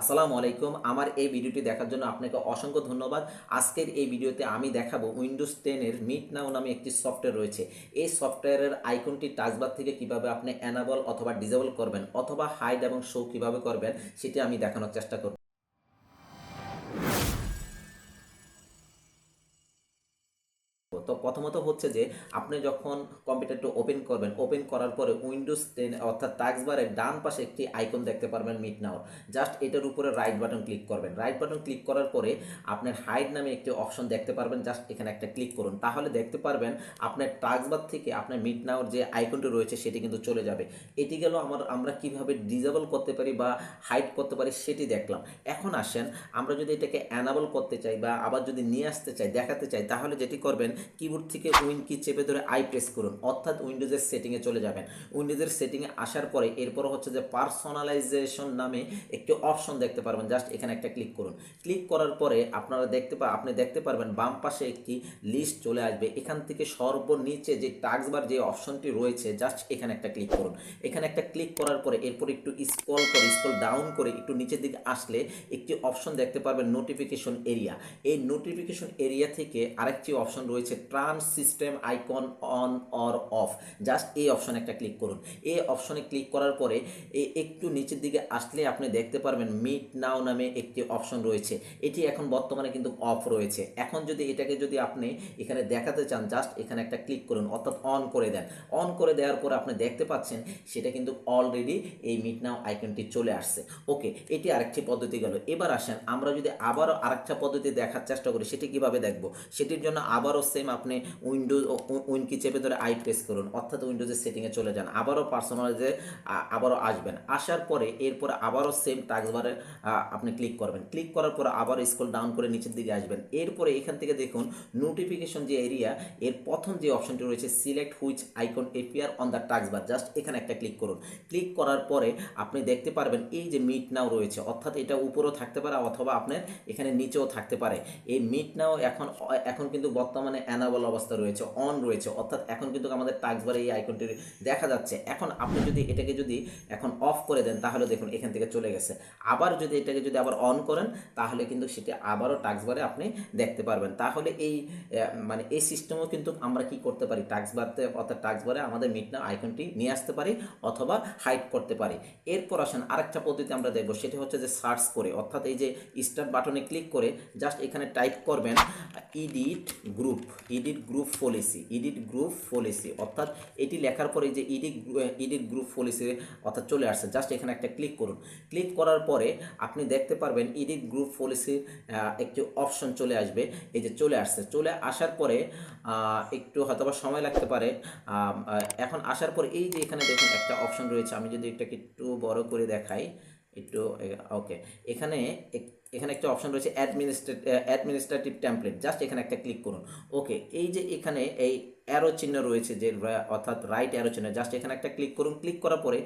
আসসালামু আলাইকুম। আমার এই ভিডিওটি দেখার জন্য আপনাকে অসংখ্য ধন্যবাদ। আজকের এই ভিডিওতে আমি দেখাবো উইন্ডোজ টেনের মিট নাও নামে একটি সফটওয়্যার রয়েছে। এই সফটওয়্যারের আইকনটি টাচবার থেকে কীভাবে আপনি অ্যানাবল অথবা ডিজেবল করবেন অথবা হাইড এবং শো কীভাবে করবেন, সেটি আমি দেখানোর চেষ্টা করব। তো প্রথমত হচ্ছে যে আপনি যখন কম্পিউটারটা ওপেন করবেন ওপেন করার পরে উইন্ডোজ টেন অর্থাৎ টাক্সবারের ডান পাশে একটি আইকন দেখতে পারবেন মিট নাওর জাস্ট এটার উপরে রাইট বাটন ক্লিক করবেন। রাইট বাটন ক্লিক করার পরে আপনার হাইড নামে একটি অপশন দেখতে পারবেন। জাস্ট এখানে একটা ক্লিক করুন। তাহলে দেখতে পারবেন আপনার টাক্সবার থেকে আপনার মিট নাওর যে আইকনটি রয়েছে, সেটি কিন্তু চলে যাবে। এটি গেল আমার, আমরা কীভাবে ডিজেবল করতে পারি বা হাইড করতে পারি সেটি দেখলাম। এখন আসেন, আমরা যদি এটাকে অ্যানাবল করতে চাই বা আবার যদি নিয়ে আসতে চাই, দেখাতে চাই, তাহলে যেটি করবেন কিবোর্ড থেকে উইন কি চেপে ধরে আই প্রেস করুন। অর্থাৎ উইন্ডোজের সেটিংয়ে চলে যাবেন। উইন্ডোজের সেটিংয়ে আসার পরে এরপর হচ্ছে যে পার্সোনালাইজেশন নামে একটি অপশন দেখতে পারবেন। জাস্ট এখানে একটা ক্লিক করুন। ক্লিক করার পরে আপনারা দেখতে পা আপনি দেখতে পারবেন বাম পাশে একটি লিস্ট চলে আসবে। এখান থেকে সর্বনিচে যে টাক্সবার যে অপশনটি রয়েছে জাস্ট এখানে একটা ক্লিক করুন। এখানে একটা ক্লিক করার পরে এরপর একটু স্ক্রল করে স্ক্রল ডাউন করে একটু নিচের দিকে আসলে একটি অপশন দেখতে পারবেন নোটিফিকেশন এরিয়া এই নোটিফিকেশন এরিয়া থেকে আরেকটি অপশন রয়েছে turn system icon on or off just এই অপশনে একটা ক্লিক করুন। এই অপশনে ক্লিক করার পরে একটু নিচের দিকে আসলে আপনি দেখতে পারবেন মিট নাও নামে একটি অপশন রয়েছে। এটি এখন বর্তমানে কিন্তু অফ রয়েছে। এখন যদি এটাকে যদি আপনি এখানে দেখাতে চান জাস্ট এখানে একটা ক্লিক করুন, অর্থাৎ অন করে দেন। অন করে দেওয়ার পর আপনি দেখতে পাচ্ছেন, সেটা কিন্তু অলরেডি এই মিট নাও আইকনটি চলে আসছে। ওকে এটি আরেকটি পদ্ধতি গেল। এবার আসেন, আমরা যদি আবারও আরেকটা পদ্ধতি দেখার চেষ্টা করি, সেটি কীভাবে দেখব? সেটির জন্য আবারও সেম আপনি উইন্ডোজ উইন কি চেপে ধরে আই প্রেস করুন, অর্থাৎ উইন্ডোজের সেটিংয়ে চলে যান। আবারও পার্সোনালাইজে আবারও আসবেন। আসার পরে এরপর আবারও সেম টাক্সবারে আপনি ক্লিক করবেন। ক্লিক করার পর আবার স্ক্রল ডাউন করে নিচের দিকে আসবেন। এরপরে এখান থেকে দেখুন নোটিফিকেশন যে এরিয়া এর প্রথম যে অপশনটি রয়েছে select which icon appear on the taskbar just এখানে একটা ক্লিক করুন। ক্লিক করার পরে আপনি দেখতে পারবেন, এই যে মিট নাও রয়েছে, অর্থাৎ এটা উপরেও থাকতে পারে অথবা আপনার এখানে নিচেও থাকতে পারে। এই মিট নাও এখন এখন কিন্তু বর্তমানে অ্যানাবল অবস্থা রয়েছে অন রয়েছে। অর্থাৎ এখন কিন্তু আমাদের টাক্সবারে এই আইকনটি দেখা যাচ্ছে। এখন আপনি যদি এটাকে যদি এখন অফ করে দেন, তাহলে দেখুন এখান থেকে চলে গেছে। আবার যদি এটাকে যদি আবার অন করেন, তাহলে কিন্তু সেটি আবারও টাক্সবারে আপনি দেখতে পারবেন। তাহলে এই মানে এই সিস্টেমও কিন্তু আমরা কি করতে পারি? টাক্সবারতে অর্থাৎ টাক্সবারে আমাদের মিটনা আইকনটি নিয়ে আসতে পারি অথবা হাইড করতে পারি। এরপর আসেন আরেকটা পদ্ধতি আমরা দেখব, সেটি হচ্ছে যে সার্চ করে। অর্থাৎ এই যে স্টার্ট বাটনে ক্লিক করে জাস্ট এখানে টাইপ করবেন edit group edit group policy edit group policy অর্থাৎ এটি লেখার পরে যে ইডিট ইডিট গ্রুপ পলিসি অর্থাৎ চলে আসছে। জাস্ট এখানে একটা ক্লিক করুন। ক্লিক করার পরে আপনি দেখতে পারবেন ইডিট গ্রুপ পলিসির একটি অপশন চলে আসবে। এই যে চলে আসছে। চলে আসার পরে একটু হয়তোবা সময় লাগতে পারে। এখন আসার পরে এই যে এখানে দেখুন একটা অপশন রয়েছে। আমি যদি এটাকে একটু বড় করে দেখাই, একটু ওকে এখানে এখানে একটা অপশন রয়েছে অ্যাডমিনিস্ট্রেট অ্যাডমিনিস্ট্রেটিভ টেমপ্লেট জাস্ট এখানে একটা ক্লিক করুন। ওকে এই যে এখানে এই অ্যারো চিহ্ন রয়েছে যে অর্থাৎ রাইট অ্যারো চিহ্ন জাস্ট এখানে একটা ক্লিক করুন। ক্লিক করার পরে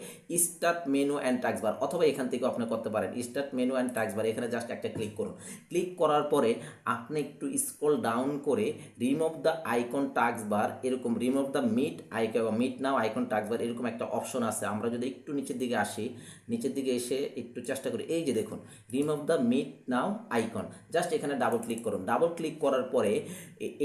স্টার্ট মেনু অ্যান্ড টাক্সবার অথবা এখান থেকে আপনি করতে পারেন। স্টার্ট মেনু অ্যান্ড টাক্সবার এখানে জাস্ট একটা ক্লিক করুন। ক্লিক করার পরে আপনি একটু স্ক্রল ডাউন করে রিমুভ দ্য আইকন টাক্সবার এরকম remove the meet icon meet now icon taskbar এরকম একটা অপশন আছে। আমরা যদি একটু নিচের দিকে আসি, নিচের দিকে এসে একটু চেষ্টা করি। এই যে দেখুন remove the meet now icon just এখানে ডাবল ক্লিক করুন। ডাবল ক্লিক করার পরে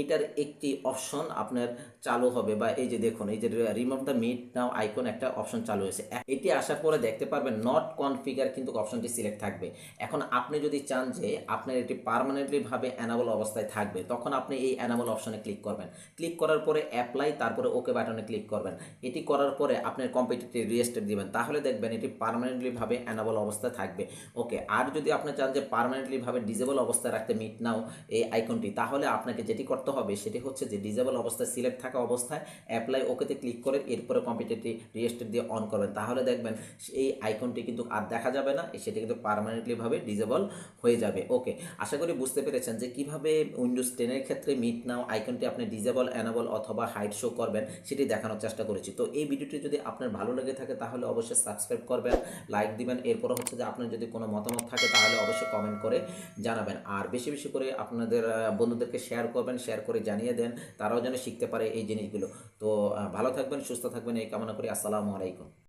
এটার একটি অপশন আপনার চালু হবে বা এই যে দেখুন, এই যে remove the meet now icon একটা অপশন চালু হয়েছে। এটি আসার পরে দেখতে পারবেন নট কনফিগার কিন্তু অপশনটি সিলেক্ট থাকবে। এখন আপনি যদি চান যে আপনার এটি পারমানেন্টলিভাবে অ্যানাবল অবস্থায় থাকবে, তখন আপনি এই অ্যানাবল অপশনে ক্লিক করবেন। ক্লিক করার পরে অ্যাপ্লাই তারপরে ওকে বাটনে ক্লিক করবেন। এটি করার পরে আপনার কম্পিউটারটি রিয়েস্টেট দিবেন। তাহলে দেখবেন এটি পারমানেন্টলিভাবে অ্যানাবল অবস্থায় থাকবে। ওকে আর যদি আপনি চান যে পারমানেন্টলিভাবে ডিজেবল অবস্থায় রাখতে মিট নাও এই আইকনটি তাহলে আপনাকে যেটি করতে হবে, সেটি হচ্ছে যে ডিজেবল অবস্থায় সিলেক্ট থাকা অবস্থায় অ্যাপ্লাই ওকেতে ক্লিক করে এরপরে কম্পিউটারটি রিয়েস্টেট দিয়ে অন করবেন। তাহলে দেখবেন এই আইকনটি কিন্তু আর দেখা যাবে না সেটি কিন্তু পারমানেন্টলিভাবে ডিজেবল হয়ে যাবে। ওকে আশা করি বুঝতে পেরেছেন যে কীভাবে উইন্ডোজ টেনের ক্ষেত্রে মিট নাও আইকনটি আপনি ডিজেবল অ্যানাবল অথবা হাইট শো করবেন, সেটি দেখানোর চেষ্টা করেছি। তো এই ভিডিওটি যদি আপনার ভালো লেগে থাকে, তাহলে অবশ্যই সাবস্ক্রাইব করবেন লাইক দিবেন। এরপর হচ্ছে যে আপনার যদি কোনো মতামত থাকে, তাহলে অবশ্যই কমেন্ট করে জানাবেন। আর বেশি বেশি করে আপনাদের বন্ধুদেরকে শেয়ার করবেন শেয়ার করে জানিয়ে দেন, তারাও যেন শিখতে পারে এই জিনিসগুলো। তো ভালো থাকবেন, সুস্থ থাকবেন, এই কামনা করি। আসসালামু আলাইকুম।